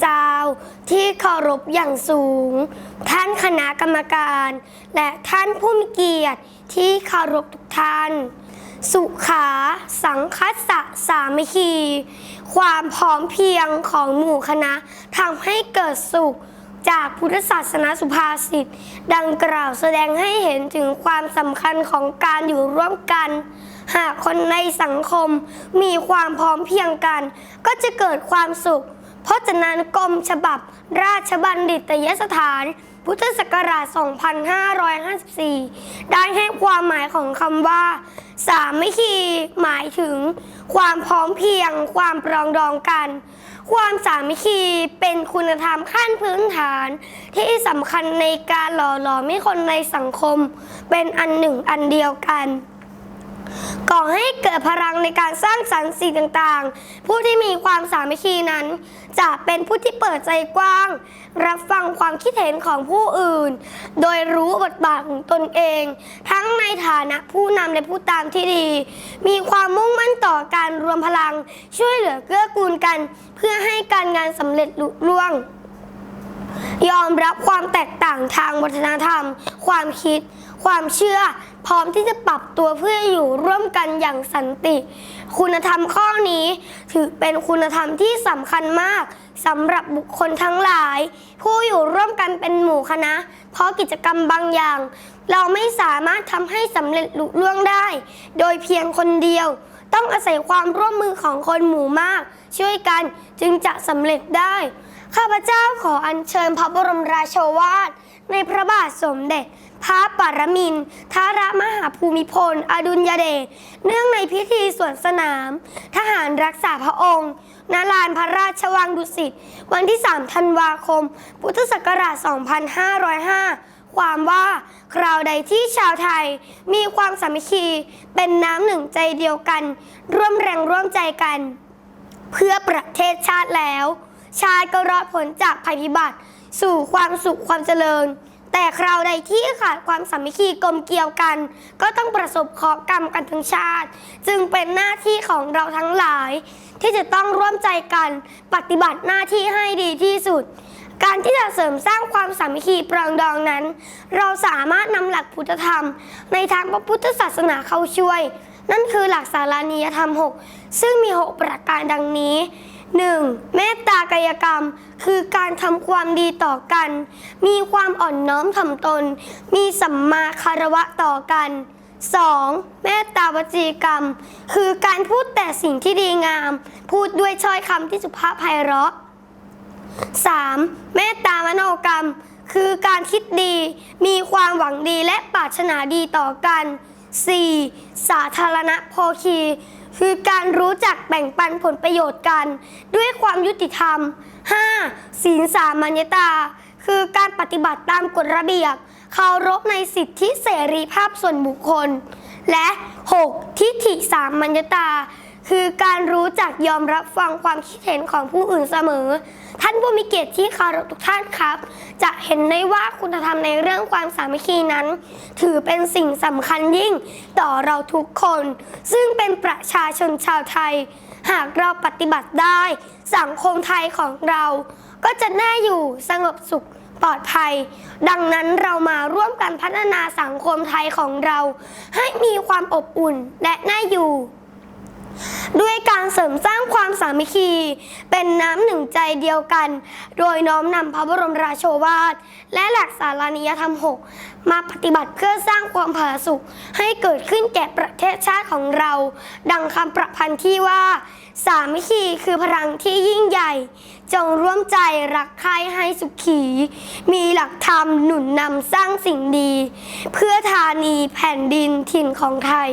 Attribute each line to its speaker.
Speaker 1: เจ้า ที่เคารพอย่างสูง ท่านคณะกรรมการ และท่านผู้มีเกียรติที่เคารพทุกท่าน สุขาสังคัสสะสามัคคี ความพร้อมเพรียงของหมู่คณะทำให้เกิดสุขจากพุทธศาสนาสุภาษิตดังกล่าวแสดงให้เห็นถึงความสำคัญของการอยู่ร่วมกัน หากคนในสังคมมีความพร้อมเพียงกัน ก็จะเกิดความสุข เพรานั้นกรมฉบับ ราชบัณฑิตยสถาน พุทธศักราช 2554 ได้ให้ความหมายของคำว่า สามัคคีหมายถึง ความพร้อมเพียง ความปรองดองกัน ความสามัคคีเป็นคุณธรรมขั้นพื้นฐาน ที่สำคัญในการหล่อหลอมให้คนในสังคม เป็นอันหนึ่งอันเดียวกัน ก่อให้เกิดพลังในการสร้างสรรค์สิ่งต่างๆ ผู้ที่มีความสามัคคีนั้น จะเป็นผู้ที่เปิดใจกว้าง รับฟังความคิดเห็นของผู้อื่น โดยรู้บทบาทของตนเอง ทั้งในฐานะผู้นำและผู้ตามที่ดี มีความมุ่งมั่นต่อการรวมพลัง ช่วยเหลือเกื้อกูลกัน เพื่อให้การงานสำเร็จลุล่วง ยอมรับความแตกต่างทางวัฒนธรรม ความคิด ความเชื่อ พร้อมที่จะปรับตัวเพื่ออยู่ร่วมกันอย่างสันติ คุณธรรมข้อนี้ ถือเป็นคุณธรรมที่สำคัญมากสำหรับบุคคลทั้งหลาย ผู้อยู่ร่วมกันเป็นหมู่คณะ เพราะกิจกรรมบางอย่าง เราไม่สามารถทำให้สำเร็จลุล่วงได้ โดยเพียงคนเดียว ต้องอาศัยความร่วมมือของคนหมู่มาก ช่วยกันจึงจะสำเร็จได้ ข้าพเจ้าขออัญเชิญพระบรมราโชวาท ในพระบาทสมเด็จ พระปรมินทรมหาภูมิพล อดุลยเดช เนื่องในพิธีสวนสนาม ทหารรักษาพระองค์ณลานพระราชวังดุสิต วันที่ 3 ธันวาคม พุทธศักราช 2505 ความว่าคราวใดที่ชาวไทยมีความสามัคคีเป็นน้ำหนึ่งใจเดียวกัน ร่วมแรงร่วมใจกัน เพื่อประเทศชาติแล้ว ชาติก็รอดพ้นจากภัยพิบัติ สู่ความสุขความเจริญ แต่คราวใดที่ขาดความสามัคคีกลมเกลียวกัน ก็ต้องประสบเคราะห์กรรมกันทั้งชาติ จึงเป็นหน้าที่ของเราทั้งหลาย ที่จะต้องร่วมใจกันปฏิบัติหน้าที่ให้ดีที่สุดการที่จะเสริมสร้างความสามัคคีปรองดองนั้น เราสามารถนำหลักพุทธธรรม ในทางพระพุทธศาสนาเข้าช่วย นั่นคือหลักสารานิยธรรม 6 ซึ่งมี 6 ประการดังนี้ 1. เมตตากายกรรม คือการทำความดีต่อกัน มีความอ่อนน้อมถ่อมตน มีสัมมาคารวะต่อกัน 2. เมตตาวจีกรรม คือการพูดแต่สิ่งที่ดีงาม พูดด้วยถ้อยคำที่สุภาพไพเราะ 3. เมตตามโนกรรม คือการคิดดี มีความหวังดีและปรารถนาดีต่อกัน 4. สาธารณโภคี คือการรู้จักแบ่งปันผลประโยชน์กัน ด้วยความยุติธรรม 5. ศีลสามัญตา คือการปฏิบัติตามกฎระเบียบเคารพในสิทธิเสรีภาพส่วนบุคคล และ 6. ทิฏฐิสามัญตา คือการรู้จักยอมรับฟังความคิดเห็นของผู้อื่นเสมอ ท่านผู้มีเกียรติที่เคารพทุกท่านครับ จะเห็นได้ว่าคุณธรรมในเรื่องความสามัคคีนั้น ถือเป็นสิ่งสำคัญยิ่งต่อเราทุกคน ซึ่งเป็นประชาชนชาวไทย หากเราปฏิบัติได้ สังคมไทยของเรา ก็จะน่าอยู่สงบสุขปลอดภัย ดังนั้นเรามาร่วมกันพัฒนาสังคมไทยของเรา ให้มีความอบอุ่นและน่าอยู่ ด้วยการเสริมสร้างความสามัคคี เป็นน้ำหนึ่งใจเดียวกัน โดยน้อมนำพระบรมราโชวาท และหลักสารานิยธรรม6มาปฏิบัติเพื่อสร้างความผาสุกให้เกิดขึ้นแก่ประเทศชาติของเรา ดังคำประพันธ์ที่ว่า สามัคคีคือพลังที่ยิ่งใหญ่ จงร่วมใจรักใครให้สุขี มีหลักธรรมหนุนนำสร้างสิ่งดี เพื่อธานีแผ่นดินถิ่นของไทย